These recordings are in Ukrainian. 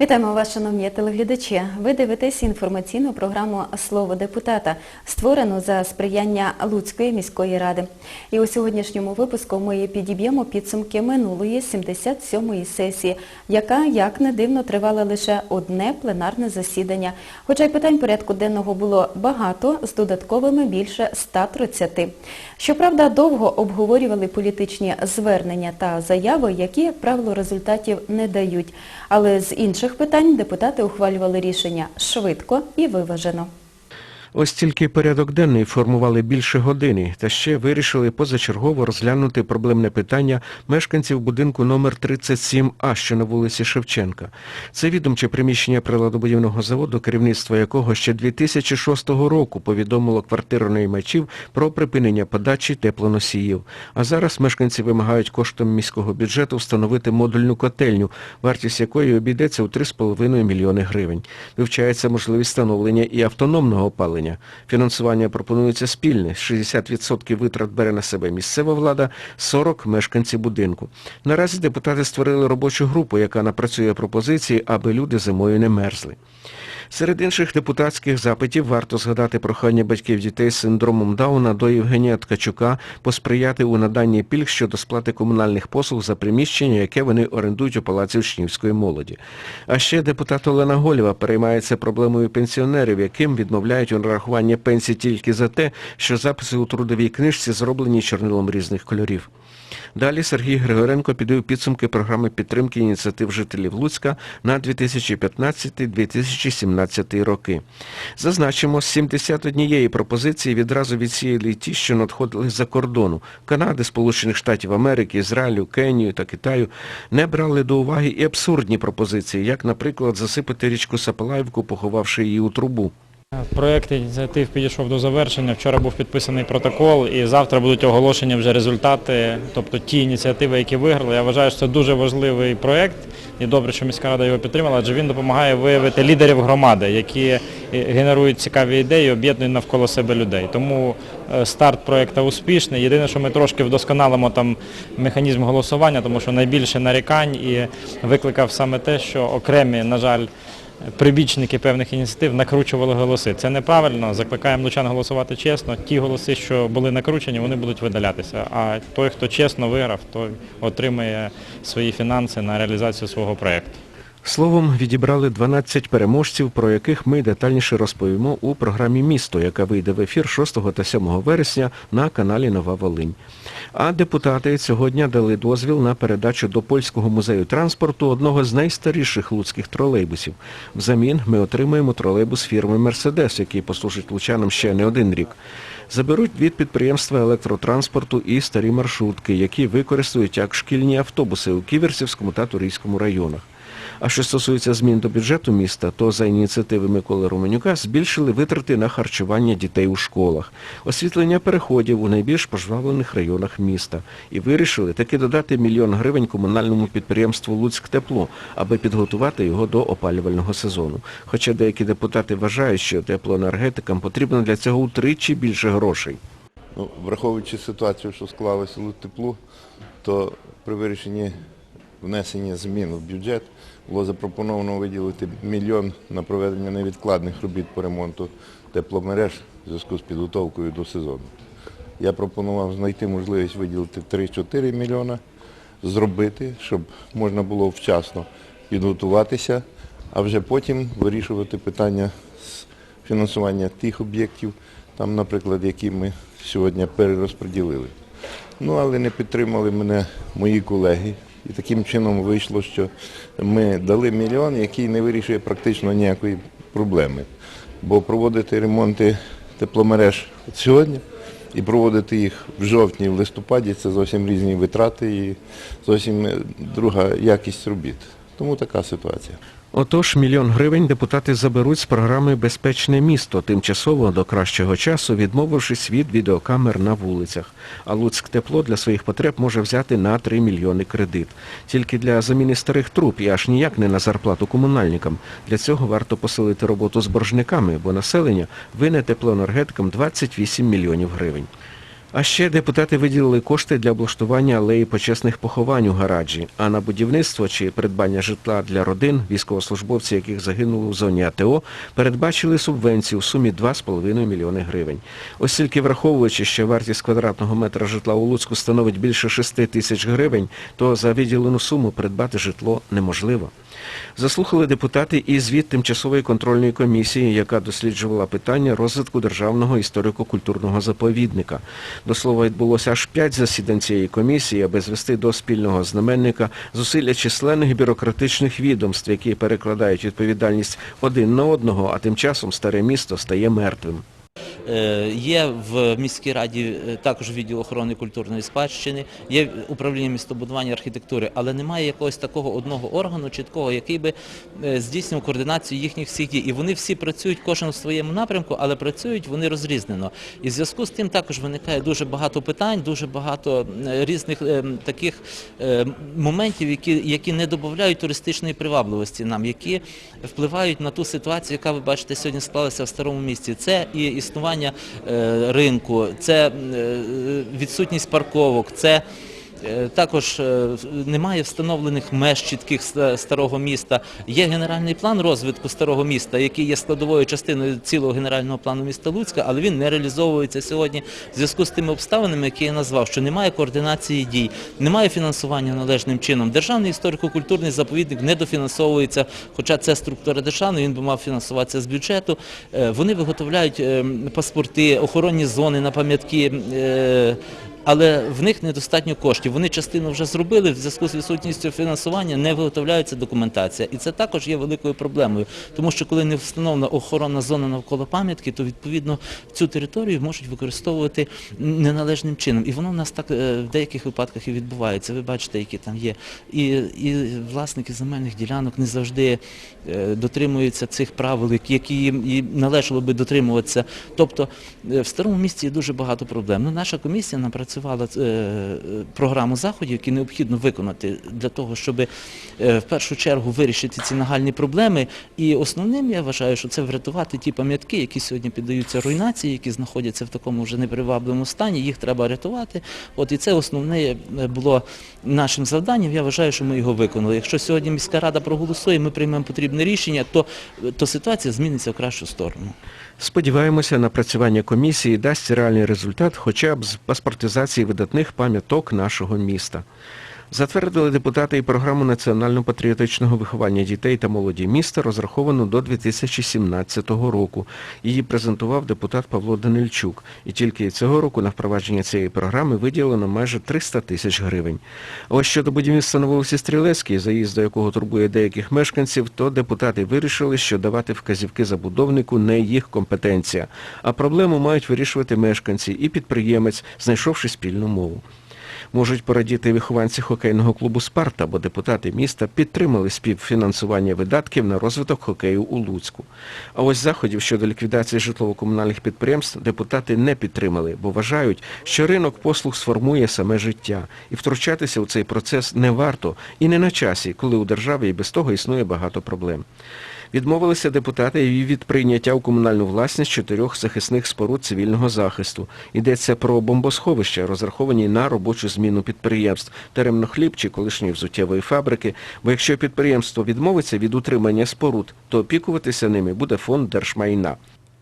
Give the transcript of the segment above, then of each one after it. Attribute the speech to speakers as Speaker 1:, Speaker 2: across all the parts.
Speaker 1: Вітаємо вас, шановні телеглядачі. Ви дивитесь інформаційну програму Слово депутата, створену за сприяння Луцької міської ради. І у сьогоднішньому випуску ми підіб'ємо підсумки минулої 77-ї сесії, яка, як не дивно, тривала лише одне пленарне засідання. Хоча й питань порядку денного було багато, з додатковими більше 130. Щоправда, довго обговорювали політичні звернення та заяви, які, як правило, результатів не дають. Але з інших питань депутати ухвалювали рішення швидко і виважено.
Speaker 2: Ось тільки порядок денний формували більше години, та ще вирішили позачергово розглянути проблемне питання мешканців будинку номер 37А, що на вулиці Шевченка. Це відомче приміщення приладобудівного заводу, керівництво якого ще 2006 року повідомило квартиронаймачів про припинення подачі теплоносіїв. А зараз мешканці вимагають коштом міського бюджету встановити модульну котельню, вартість якої обійдеться у 3,5 мільйони гривень. Вивчається можливість встановлення і автономного опалення. Фінансування пропонується спільне. 60% витрат бере на себе місцева влада, 40 – мешканці будинку. Наразі депутати створили робочу групу, яка напрацює пропозиції, аби люди зимою не мерзли. Серед інших депутатських запитів варто згадати прохання батьків дітей з синдромом Дауна до Євгенія Ткачука посприяти у наданні пільг щодо сплати комунальних послуг за приміщення, яке вони орендують у Палаці учнівської молоді. А ще депутат Олена Голєва переймається проблемою пенсіонерів, яким відмовляють у нарахуванні пенсій тільки за те, що записи у трудовій книжці зроблені чорнилом різних кольорів. Далі Сергій Григоренко підвів підсумки програми підтримки ініціатив жителів Луцька на 2015-2017 роки. Зазначимо, з 71 пропозиції відразу відсіяли ті, що надходили з-за кордону – Канади, Сполучених Штатів Америки, Ізраїлю, Кенію та Китаю. Не брали до уваги і абсурдні пропозиції, як, наприклад, засипати річку Сапалаївку, поховавши її у трубу.
Speaker 3: Проект ініціатив підійшов до завершення. Вчора був підписаний протокол і завтра будуть оголошені вже результати, тобто ті ініціативи, які виграли. Я вважаю, що це дуже важливий проект і добре, що міська рада його підтримала, адже він допомагає виявити лідерів громади, які генерують цікаві ідеї, об'єднують навколо себе людей. Тому е, старт проекту успішний. Єдине, що ми трошки вдосконалимо там механізм голосування, тому що найбільше нарікань і викликав саме те, що окремі, на жаль, прибічники певних ініціатив накручували голоси. Це неправильно. Закликаємо лучан голосувати чесно. Ті голоси, що були накручені, вони будуть видалятися. А той, хто чесно виграв, той отримає свої фінанси на реалізацію свого проєкту.
Speaker 2: Словом, відібрали 12 переможців, про яких ми детальніше розповімо у програмі «Місто», яка вийде в ефір 6 та 7 вересня на каналі Нова Волинь. А депутати сьогодні дали дозвіл на передачу до Польського музею транспорту одного з найстаріших луцьких тролейбусів. Взамін ми отримаємо тролейбус фірми «Мерседес», який послужить лучанам ще не один рік. Заберуть від підприємства електротранспорту і старі маршрутки, які використають як шкільні автобуси у Ківерцівському та Турійському районах. А що стосується змін до бюджету міста, то за ініціативи Миколи Романюка збільшили витрати на харчування дітей у школах, освітлення переходів у найбільш пожвавлених районах міста і вирішили таки додати мільйон гривень комунальному підприємству «Луцьктепло», аби підготувати його до опалювального сезону. Хоча деякі депутати вважають, що теплоенергетикам потрібно для цього утричі більше грошей.
Speaker 4: Ну, враховуючи ситуацію, що склалася у то при вирішенні внесення змін в бюджет було запропоновано виділити мільйон на проведення невідкладних робіт по ремонту тепломереж в зв'язку з підготовкою до сезону. Я пропонував знайти можливість виділити 3-4 мільйона, зробити, щоб можна було вчасно підготуватися, а вже потім вирішувати питання з фінансування тих об'єктів, там, наприклад, які ми сьогодні перерозподілили. Ну, але не підтримали мене мої колеги. І таким чином вийшло, що ми дали мільйон, який не вирішує практично ніякої проблеми. Бо проводити ремонти тепломереж сьогодні і проводити їх в жовтні, в листопаді це зовсім різні витрати і зовсім друга якість робіт. Тому така ситуація.
Speaker 2: Отож, мільйон гривень депутати заберуть з програми Безпечне місто, тимчасово до кращого часу, відмовившись від відеокамер на вулицях. А Луцьк тепло для своїх потреб може взяти на 3 мільйони кредит. Тільки для заміни старих труб і аж ніяк не на зарплату комунальникам. Для цього варто посилити роботу з боржниками, бо населення вине теплоенергетикам 28 мільйонів гривень. А ще депутати виділили кошти для облаштування алеї почесних поховань у гараджі, а на будівництво чи придбання житла для родин, військовослужбовців, яких загинули у зоні АТО, передбачили субвенцію у сумі 2,5 мільйони гривень. Ось тільки враховуючи, що вартість квадратного метра житла у Луцьку становить більше 6 тисяч гривень, то за виділену суму придбати житло неможливо. Заслухали депутати і звіт тимчасової контрольної комісії, яка досліджувала питання розвитку державного історико-культурного заповідника. До слова, відбулося аж п'ять засідань цієї комісії, аби звести до спільного знаменника зусилля численних бюрократичних відомств, які перекладають відповідальність один на одного, а тим часом старе місто стає мертвим.
Speaker 5: Е, Є в міській раді е, також відділ охорони культурної спадщини, є управління містобудування архітектури, але немає якогось такого одного органу чіткого, який би е, здійснював координацію їхніх всіх дій. І вони всі працюють кожен в своєму напрямку, але працюють вони розрізнено. І в зв'язку з тим також виникає дуже багато питань, дуже багато різних таких моментів, які, які не додають туристичної привабливості нам, які впливають на ту ситуацію, яка ви бачите сьогодні склалася в старому місті. Це і існування е, ринку, це е, відсутність парковок, це також е, немає встановлених меж чітких старого міста. Є генеральний план розвитку старого міста, який є складовою частиною цілого генерального плану міста Луцька, але він не реалізовується сьогодні в зв'язку з тими обставинами, які я назвав, що немає координації дій, немає фінансування належним чином. Державний історико-культурний заповідник не дофінансовується, хоча це структура державної, він би мав фінансуватися з бюджету. Е, Вони виготовляють е, паспорти, охоронні зони на пам'ятки. Але в них недостатньо коштів. Вони частину вже зробили, в зв'язку з відсутністю фінансування не виготовляється документація. І це також є великою проблемою, тому що коли не встановлена охоронна зона навколо пам'ятки, то відповідно цю територію можуть використовувати неналежним чином. І воно в нас так е, в деяких випадках і відбувається. Ви бачите, які там є. І, і власники земельних ділянок не завжди е, дотримуються цих правил, які- їм належало би дотримуватися. Тобто е, в старому місті є дуже багато проблем. Ну, наша комісія напрацювала е, е, програму заходів, які необхідно виконати для того, щоб е, в першу чергу вирішити ці нагальні проблеми. І основним я вважаю, що це врятувати ті пам'ятки, які сьогодні піддаються руйнації, які знаходяться в такому вже непривабливому стані. Їх треба рятувати. От і це основне було нашим завданням. Я вважаю, що ми його виконали. Якщо сьогодні міська рада проголосує, ми приймемо потрібне рішення, то, то ситуація зміниться в кращу сторону.
Speaker 2: Сподіваємося, напрацювання комісії дасть реальний результат хоча б з паспортизації видатних пам'яток нашого міста. Затвердили депутати і програму національно-патріотичного виховання дітей та молоді міста, розраховану до 2017 року. Її презентував депутат Павло Данильчук. І тільки цього року на впровадження цієї програми виділено майже 300 тисяч гривень. Ось щодо будівництва на вулиці Стрілецькій, заїзд до якого турбує деяких мешканців, то депутати вирішили, що давати вказівки забудовнику не їх компетенція, а проблему мають вирішувати мешканці і підприємець, знайшовши спільну мову. Можуть порадіти вихованці хокейного клубу «Спарта», бо депутати міста підтримали співфінансування видатків на розвиток хокею у Луцьку. А ось заходів щодо ліквідації житлово-комунальних підприємств депутати не підтримали, бо вважають, що ринок послуг сформує саме життя. І втручатися у цей процес не варто і не на часі, коли у державі і без того існує багато проблем. Відмовилися депутати і від прийняття у комунальну власність чотирьох захисних споруд цивільного захисту. Йдеться про бомбосховища, розраховані на робочу зміну підприємств Теремнохліб чи колишньої взуттєвої фабрики. Бо якщо підприємство відмовиться від утримання споруд, то опікуватися ними буде фонд держмайна.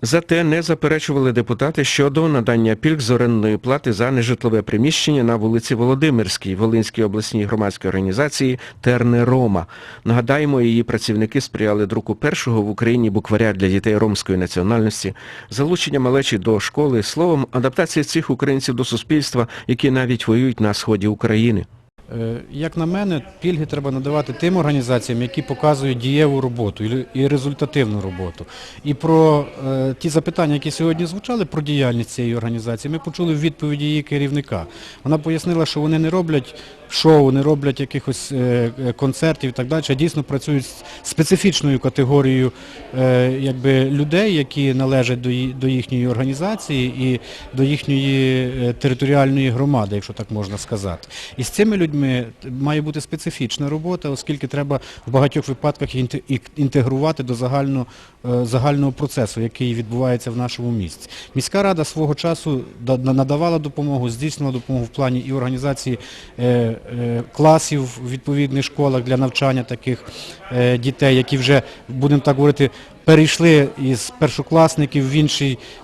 Speaker 2: Зате не заперечували депутати щодо надання пільг з орендної плати за нежитлове приміщення на вулиці Володимирській Волинській обласній громадській організації Терне Рома. Нагадаємо, її працівники сприяли друку першого в Україні букваря для дітей ромської національності, залучення малечі до школи, словом, адаптація цих українців до суспільства, які навіть воюють на сході України.
Speaker 6: Е, Як на мене, пільги треба надавати тим організаціям, які показують дієву роботу і- результативну роботу. І про е, ті запитання, які сьогодні звучали про діяльність цієї організації, ми почули в відповіді її керівника. Вона пояснила, що вони не роблять шоу, не роблять якихось е, е, концертів і так далі, а дійсно працюють з специфічною категорією е, якби, людей, які належать до, їхньої організації і до їхньої територіальної громади, якщо так можна сказати. І з цими людьми має бути специфічна робота, оскільки треба в багатьох випадках інте- інтегрувати до загального, загального процесу, який відбувається в нашому місті. Міська рада свого часу надавала допомогу, здійснювала допомогу в плані і організації класів в відповідних школах для навчання таких е, дітей, які вже, будемо так говорити, перейшли із першокласників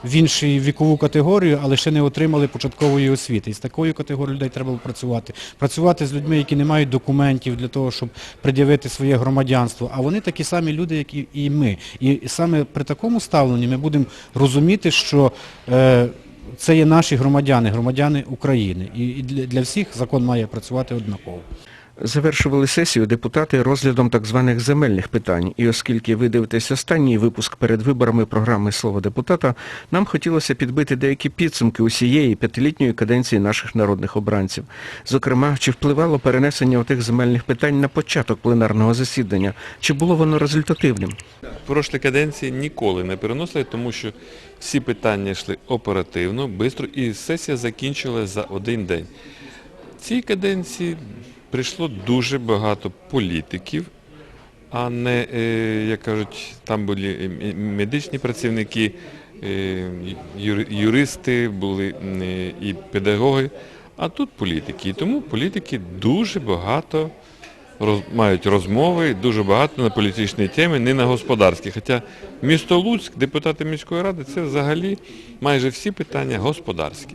Speaker 6: в інший вікову категорію, але ще не отримали початкової освіти. І з такою категорією людей треба працювати. Працювати з людьми, які не мають документів для того, щоб пред'явити своє громадянство. А вони такі самі люди, як і, і ми. І саме при такому ставленні ми будемо розуміти, що е, це є наші громадяни, громадяни України. І, для всіх закон має працювати однаково.
Speaker 2: Завершували сесію депутати розглядом так званих земельних питань. І оскільки ви дивитесь останній випуск перед виборами програми «Слово депутата», нам хотілося підбити деякі підсумки усієї п'ятилітньої каденції наших народних обранців. Зокрема, чи впливало перенесення отих земельних питань на початок пленарного засідання, чи було воно результативним?
Speaker 7: прошлій каденції ніколи не переносили, тому що всі питання йшли оперативно, швидко, і сесія закінчилася за один день. Цій каденції прийшло дуже багато політиків, а не, е, як кажуть, там були медичні працівники, е, юристи, були е, і педагоги, а тут політики. І тому політики дуже багато мають розмови, дуже багато на політичні теми, не на господарські. Хоча місто Луцьк, депутати міської ради, це взагалі майже всі питання господарські.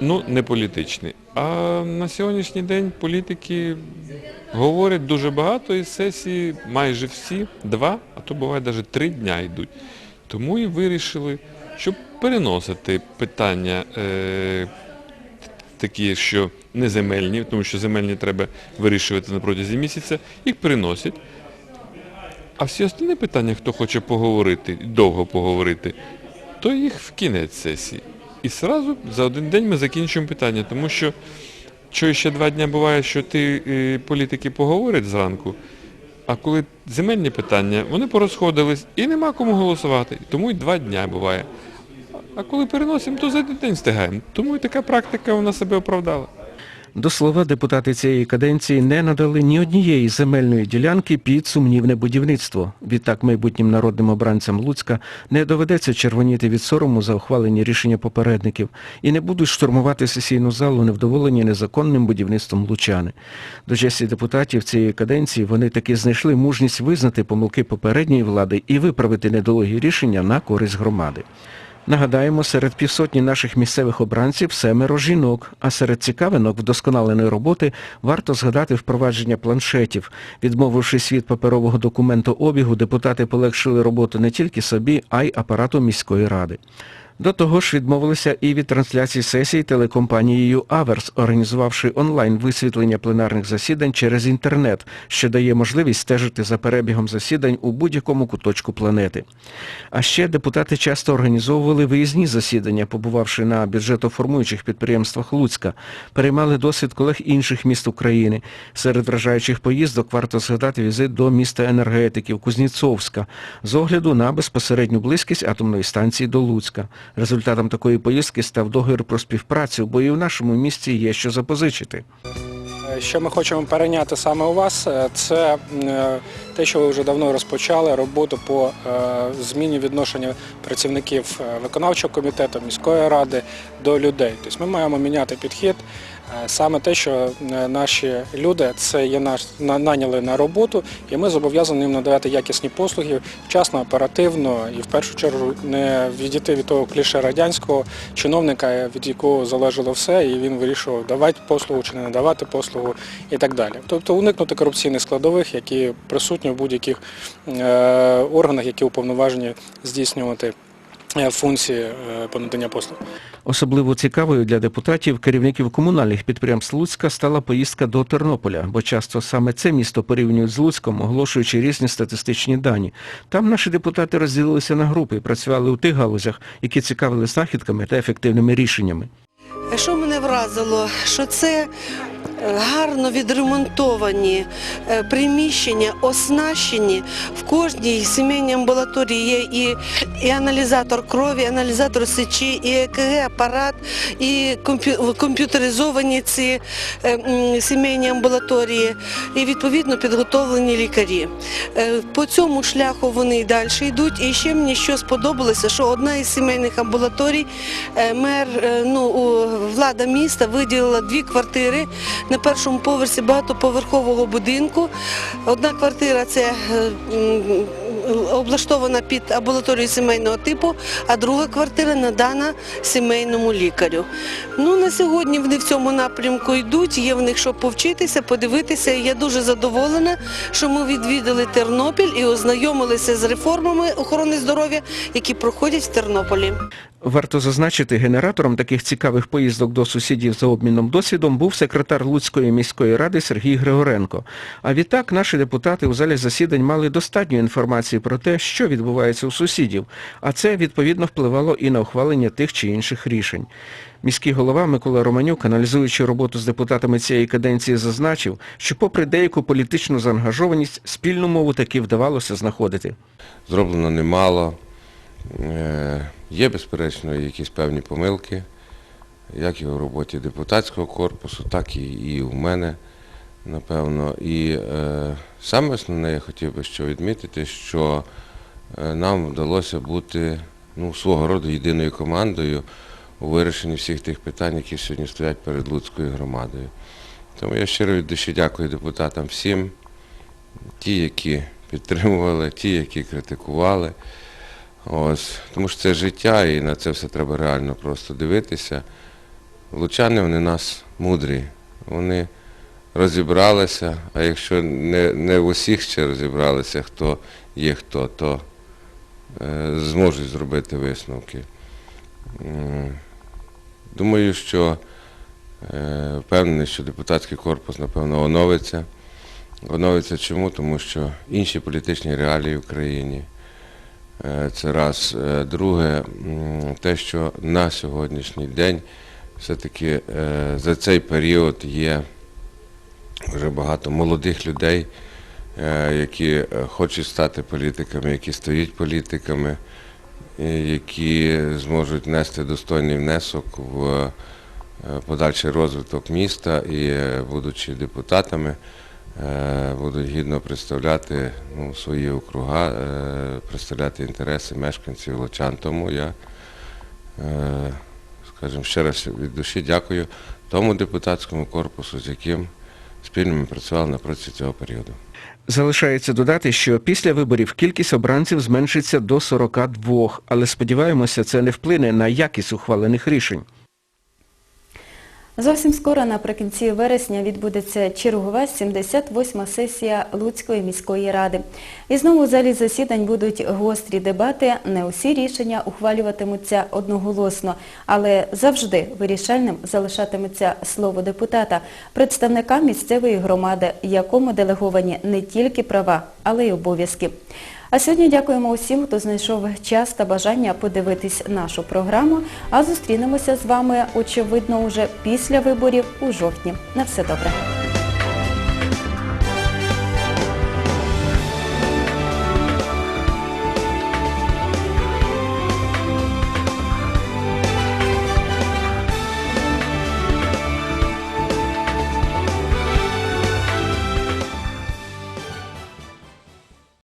Speaker 7: Ну, не політичні. А на сьогоднішній день політики говорять дуже багато і сесії майже всі два, а то буває навіть три дня йдуть. Тому і вирішили, щоб переносити питання е, такі, що не земельні, тому що земельні треба вирішувати на протязі місяця, їх переносять. А всі останні питання, хто хоче поговорити, довго поговорити, то їх в кінець сесії. І одразу за один день ми закінчуємо питання, тому що що ще два дні буває, що ти е, політики поговорять зранку, а коли земельні питання, вони порозходились і нема кому голосувати. Тому й два дні буває. А коли переносимо, то за один день встигаємо. Тому і така практика вона себе оправдала.
Speaker 2: До слова, депутати цієї каденції не надали ні однієї земельної ділянки під сумнівне будівництво. Відтак майбутнім народним обранцям Луцька не доведеться червоніти від сорому за ухвалені рішення попередників і не будуть штурмувати сесійну залу невдоволені незаконним будівництвом лучани. До честі депутатів цієї каденції вони таки знайшли мужність визнати помилки попередньої влади і виправити недолугі рішення на користь громади. Нагадаємо, серед півсотні наших місцевих обранців семеро жінок, а серед цікавинок вдосконаленої роботи варто згадати впровадження планшетів. Відмовившись від паперового документу обігу, депутати полегшили роботу не тільки собі, а й апарату міської ради. До того ж, відмовилися і від трансляції сесій телекомпанією Аверс, організувавши онлайн висвітлення пленарних засідань через інтернет, що дає можливість стежити за перебігом засідань у будь-якому куточку планети. А ще депутати часто організовували виїзні засідання, побувавши на бюджетоформуючих підприємствах Луцька, переймали досвід колег інших міст України. Серед вражаючих поїздок варто згадати візит до міста енергетиків Кузніцовська з огляду на безпосередню близькість атомної станції до Луцька. Результатом такої поїздки став договір про співпрацю, бо і в нашому місті є що запозичити.
Speaker 8: Е, Що ми хочемо перейняти саме у вас, е, це е, те, що ви вже давно розпочали роботу по зміні відношення працівників виконавчого комітету, міської ради до людей. Тобто ми маємо міняти підхід. Е, Саме те, що е, наші люди це є наш на- наняли на роботу, і ми зобов'язані їм надавати якісні послуги вчасно, оперативно і в першу чергу не відійти від того кліше радянського чиновника, від якого залежало все, і він вирішував давати послугу чи не надавати послугу і так далі. Тобто уникнути корупційних складових, які присутні в будь-яких е, органах, які уповноважені здійснювати функції е, по наданню послуг.
Speaker 2: Особливо цікавою для депутатів, керівників комунальних підприємств Луцька стала поїздка до Тернополя, бо часто саме це місто порівнюють з Луцьком, оголошуючи різні статистичні дані. Там наші депутати розділилися на групи і працювали у тих галузях, які цікавили знахідками та ефективними рішеннями.
Speaker 9: Що мене вразило, що це гарно відремонтовані е, приміщення, оснащені. В кожній сімейній амбулаторії є і, і аналізатор крові, і аналізатор сечі, і ЕКГ апарат, і комп'ютеризовані ці е, сімейні амбулаторії, і відповідно підготовлені лікарі. Е, По цьому шляху вони і далі йдуть. І ще мені що сподобалося, що одна із сімейних амбулаторій, е, мер, е, ну, влада міста виділила дві квартири на першому поверсі багатоповерхового будинку. Одна квартира це е, облаштована під амбулаторію сімейного типу, а друга квартира надана сімейному лікарю. Ну, на сьогодні вони в цьому напрямку йдуть, є в них що повчитися, подивитися. І я дуже задоволена, що ми відвідали Тернопіль і ознайомилися з реформами охорони здоров'я, які проходять в Тернополі.
Speaker 2: Варто зазначити, генератором таких цікавих поїздок до сусідів за обміном досвідом був секретар Луцької міської ради Сергій Григоренко. А відтак наші депутати у залі засідань мали достатньо інформації про те, що відбувається у сусідів, а це відповідно впливало і на ухвалення тих чи інших рішень. Міський голова Микола Романюк, аналізуючи роботу з депутатами цієї каденції, зазначив, що попри деяку політичну заангажованість, спільну мову таки вдавалося знаходити.
Speaker 10: зроблено немало. Е, Є, безперечно, якісь певні помилки, як і у роботі депутатського корпусу, так і у мене, напевно. І е, саме основне я хотів би що відмітити, що е, нам вдалося бути ну, свого роду єдиною командою у вирішенні всіх тих питань, які сьогодні стоять перед Луцькою громадою. Тому я щиро від душі дякую депутатам всім, ті, які підтримували, ті, які критикували. Ось, тому що це життя і на це все треба реально просто дивитися. Лучани вони нас мудрі, вони розібралися, а якщо не, не в усіх ще розібралися, хто є хто, то е, зможуть зробити висновки. Думаю, що е, впевнений, що депутатський корпус, напевно, оновиться. Оновиться чому? Тому що інші політичні реалії в країні. Е, Це раз. Е, Друге, те, що на сьогоднішній день все-таки е, за цей період є вже багато молодих людей, е, які е, хочуть стати політиками, які стають політиками, які зможуть нести достойний внесок в е, подальший розвиток міста і, е, будучи депутатами, е, будуть гідно представляти ну, свої округа, е, представляти інтереси мешканців Лучан. Тому я, е, скажімо, ще раз від душі дякую тому депутатському корпусу, з яким спільно ми працювали на протязі цього періоду.
Speaker 2: Залишається додати, що після виборів кількість обранців зменшиться до 42, але сподіваємося, це не вплине на якість ухвалених рішень.
Speaker 1: Зовсім скоро, наприкінці вересня, відбудеться чергова 78-ма сесія Луцької міської ради. І знову в залі засідань будуть гострі дебати. Не усі рішення ухвалюватимуться одноголосно, але завжди вирішальним залишатиметься слово депутата, представника місцевої громади, якому делеговані не тільки права, але й обов'язки. А сьогодні дякуємо усім, хто знайшов час та бажання подивитись нашу програму. А зустрінемося з вами, очевидно, уже після виборів у жовтні. На все добре.